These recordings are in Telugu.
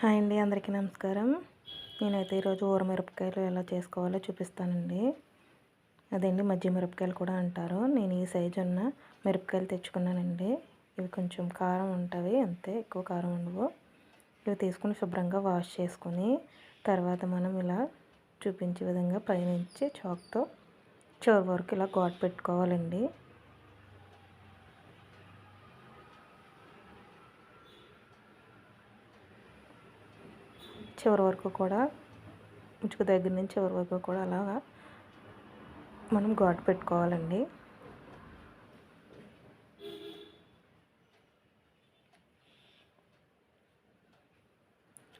హాయ్ అండి అందరికీ నమస్కారం. నేనైతే ఈరోజు ఊరమిరపకాయలు ఎలా చేసుకోవాలో చూపిస్తానండి. అదండి మధ్య మిరపకాయలు కూడా అంటారు. నేను ఈ సైజు ఉన్న మిరపకాయలు తెచ్చుకున్నానండి. ఇవి కొంచెం కారం ఉంటాయి అంతే ఎక్కువ కారం ఉండవు. ఇవి తీసుకుని శుభ్రంగా వాష్ చేసుకొని తర్వాత మనం ఇలా చూపించే విధంగా పైనుంచి చాక్తో చివరి వరకు ఇలా ఘాట్ పెట్టుకోవాలండి. చివరి వరకు కూడా ఉంచుకు దగ్గర నుంచి చివరి వరకు కూడా అలాగా మనం ఘాటు పెట్టుకోవాలండి.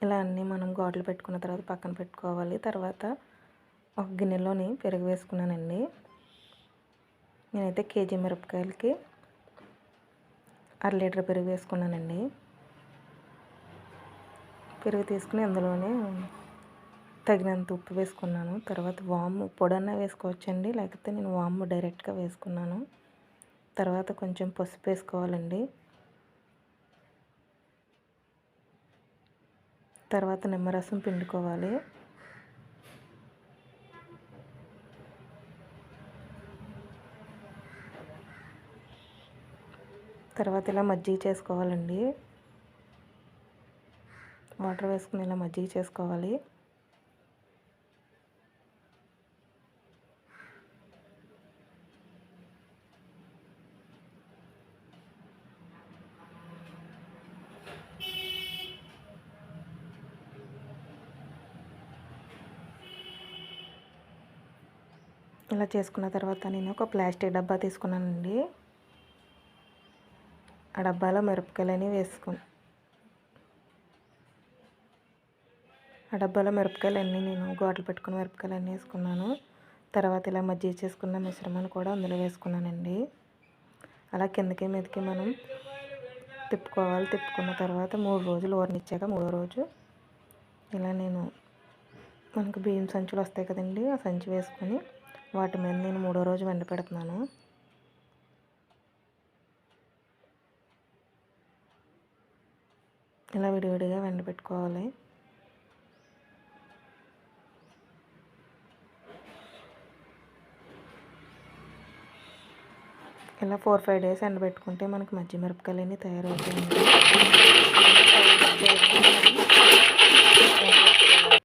ఇలా అన్నీ మనం ఘాట్లు పెట్టుకున్న తర్వాత పక్కన పెట్టుకోవాలి. తర్వాత ఒక గిన్నెలోని పెరుగు వేసుకున్నానండి. నేనైతే కేజీ మిరపకాయలకి అర లీటర్ పెరుగు వేసుకున్నానండి. పెరుగు తీసుకుని అందులోనే తగినంత ఉప్పు వేసుకున్నాను. తర్వాత వాము పొడన్నా వేసుకోవచ్చండి. లేకపోతే నేను వాము డైరెక్ట్గా వేసుకున్నాను. తర్వాత కొంచెం పసుపు వేసుకోవాలండి. తర్వాత నిమ్మరసం పిండుకోవాలి. తర్వాత ఇలా మజ్జిగ చేసుకోవాలండి. వాటర్ వేసుకుని ఇలా మజ్జిగ చేసుకోవాలి. ఇలా చేసుకున్న తర్వాత నేను ఒక ప్లాస్టిక్ డబ్బా తీసుకున్నానండి. ఆ డబ్బాలో మిరపకాయలని వేసుకుని ఆ డబ్బాలో మిరపకాయలన్నీ నేను గోటలు పెట్టుకుని మిరపకాయలన్నీ వేసుకున్నాను. తర్వాత ఇలా మజ్జిగ చేసుకున్న మిశ్రమాన్ని కూడా అందులో వేసుకున్నానండి. అలా కిందకి మీదకి మనం తిప్పుకోవాలి. తిప్పుకున్న తర్వాత మూడు రోజులు ఊరనిచ్చాక మూడో రోజు ఇలా నేను మనకు బియ్యం సంచులు వస్తాయి కదండి ఆ సంచి వేసుకొని వాటి మీద నేను మూడో రోజు వెండ పెడుతున్నాను. ఇలా విడివిడిగా వెండ పెట్టుకోవాలి. ఇలా ఫోర్ ఫైవ్ డేస్ ఎండబెట్టుకుంటే మనకి మజ్జిమిరపకాయలు అన్నీ తయారవుతాయండి.